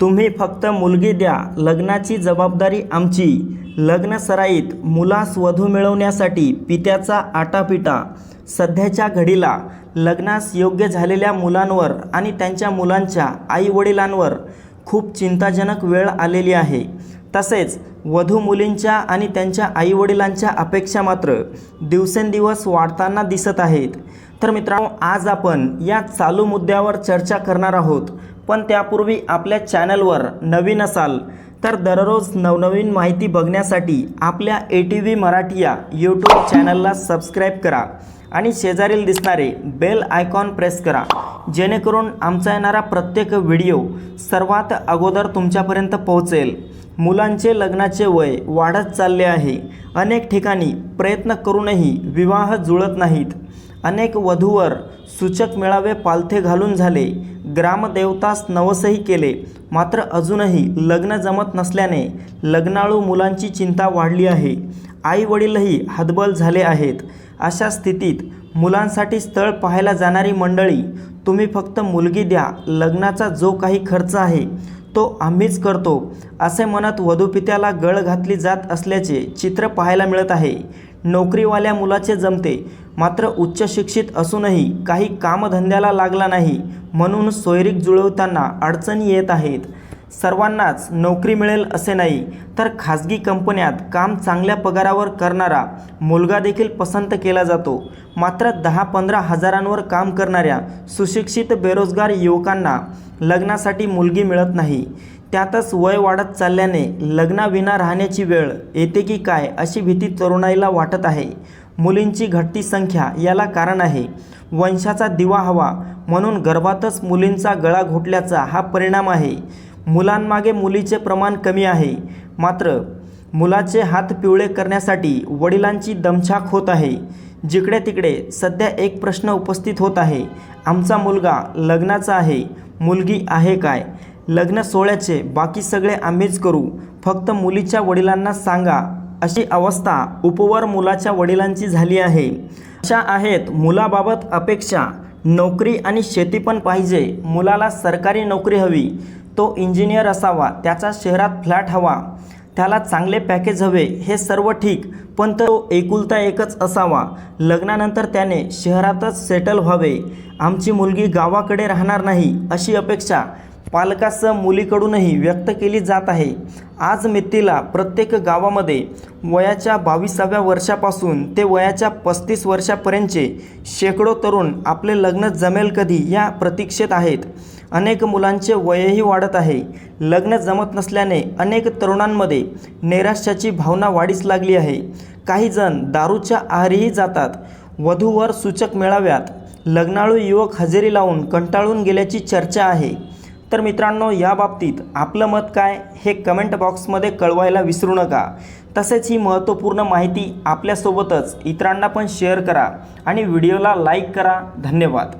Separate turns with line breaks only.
तुम्ही फक्त मुलगी द्या. लग्नाची जबाबदारी आमची. लग्न सराईत मुलास वधू मिळवण्यासाठी पित्याचा आटापिटा. सध्याच्या घडीला लग्नास योग्य झालेल्या मुलांवर आणि त्यांच्या मुलांच्या आईवडिलांवर खूप चिंताजनक वेळ आलेली आहे. तसेच वधू मुलींच्या आणि त्यांच्या आईवडिलांच्या अपेक्षा मात्र दिवसेंदिवस वाढताना दिसत आहेत. तर मित्रांनो आज आपण या चालू मुद्द्यावर चर्चा करणार आहोत. पण त्यापूर्वी आपल्या चॅनलवर नवीन असाल तर दररोज नवनवीन माहिती बघण्यासाठी आपल्या ए टी व्ही मराठी या यूट्यूब चॅनलला सबस्क्राईब करा आणि शेजारील दिसणारे बेल आयकॉन प्रेस करा. जेणेकरून आमचा येणारा प्रत्येक व्हिडिओ सर्वात अगोदर तुमच्यापर्यंत पोहोचेल. मुलांचे लग्नाचे वय वाढत चालले आहे. अनेक ठिकाणी प्रयत्न करूनही विवाह जुळत नाहीत. अनेक वधूवर सूचक मेळावे पालथे घालून झाले. ग्रामदेवतास नवसही केले. मात्र अजूनही लग्न जमत नसल्याने लग्नाळू मुलांची चिंता वाढली आहे. आईवडीलही हतबल झाले आहेत. अशा स्थितीत मुलांसाठी स्थळ पाहायला जाणारी मंडळी तुम्ही फक्त मुलगी द्या लग्नाचा जो काही खर्च आहे तो आम्हीच करतो असे म्हणत वधूपित्याला गळ घातली जात असल्याचे चित्र पाहायला मिळत आहे. नोकरीवाल्या मुलाचे जमते. मात्र उच्च शिक्षित असूनही काही कामधंद्याला लागला नाही म्हणून सोयरीक जुळवताना अडचणी येत आहेत. सर्वांनाच नोकरी मिळेल असे नाही तर खाजगी कंपन्यात काम चांगल्या पगारावर करणारा मुलगा देखील पसंत केला जातो. मात्र दहा पंधरा हजारांवर काम करणाऱ्या सुशिक्षित बेरोजगार युवकांना लग्नासाठी मुलगी मिळत नाही. त्यातच वय वाढत चालल्याने लग्नाविना राहण्याची वेळ येते की काय अशी भीती तरुणाईला वाटत आहे. मुलींची घटती संख्या याला कारण आहे. वंशाचा दिवा हवा म्हणून गर्भातच मुलींचा गळा घोटल्याचा हा परिणाम आहे. मुलांमागे मुलीचे प्रमाण कमी आहे. मात्र मुलाचे हात पिवळे करण्यासाठी वडिलांची दमछाक होत आहे. जिकडे तिकडे सध्या एक प्रश्न उपस्थित होत आहे. आमचा मुलगा लग्नाचा आहे. मुलगी आहे काय? लग्न सोहळ्याचे बाकी सगळे आम्हीच करू. फक्त मुलीच्या वडिलांना सांगा. अशी अवस्था उपवर मुलाच्या वडिलांची झाली आहे. अशा आहेत मुलाबाबत अपेक्षा. नोकरी आणि शेती पण पाहिजे. मुलाला सरकारी नोकरी हवी. तो इंजिनियर असावा त्याचा शहरात फ्लॅट हवा. त्याला चांगले पॅकेज हवे हे सर्व ठीक पण तो एकुलता एकच असावा. लग्नानंतर त्याने शहरातच सेटल व्हावे. आमची मुलगी गावाकडे राहणार नाही अशी अपेक्षा. पालकासह मुलीकडूनही व्यक्त केली जात आहे. आज मितीला प्रत्येक गावामध्ये वयाच्या बावीसाव्या वर्षापासून ते वयाच्या पस्तीस वर्षापर्यंतचे शेकडो तरुण आपले लग्न जमेल कधी या प्रतीक्षेत आहेत. अनेक मुलांचे वयही वाढत आहे. लग्न जमत नसल्याने अनेक तरुणांमध्ये नैराश्याची भावना वाढीस लागली आहे. काही जण दारूच्या आहारीही जातात. वधूवर सूचक मेळाव्यात लग्नाळू युवक हजेरी लावून कंटाळून गेल्याची चर्चा आहे. तर मित्रांनो या बाबतीत आपलं मत काय हे कमेंट बॉक्समध्ये कळवायला विसरू नका. तसेच ही महत्त्वपूर्ण माहिती आपल्यासोबतच इतरांना पण शेअर करा आणि व्हिडिओला लाईक करा. धन्यवाद.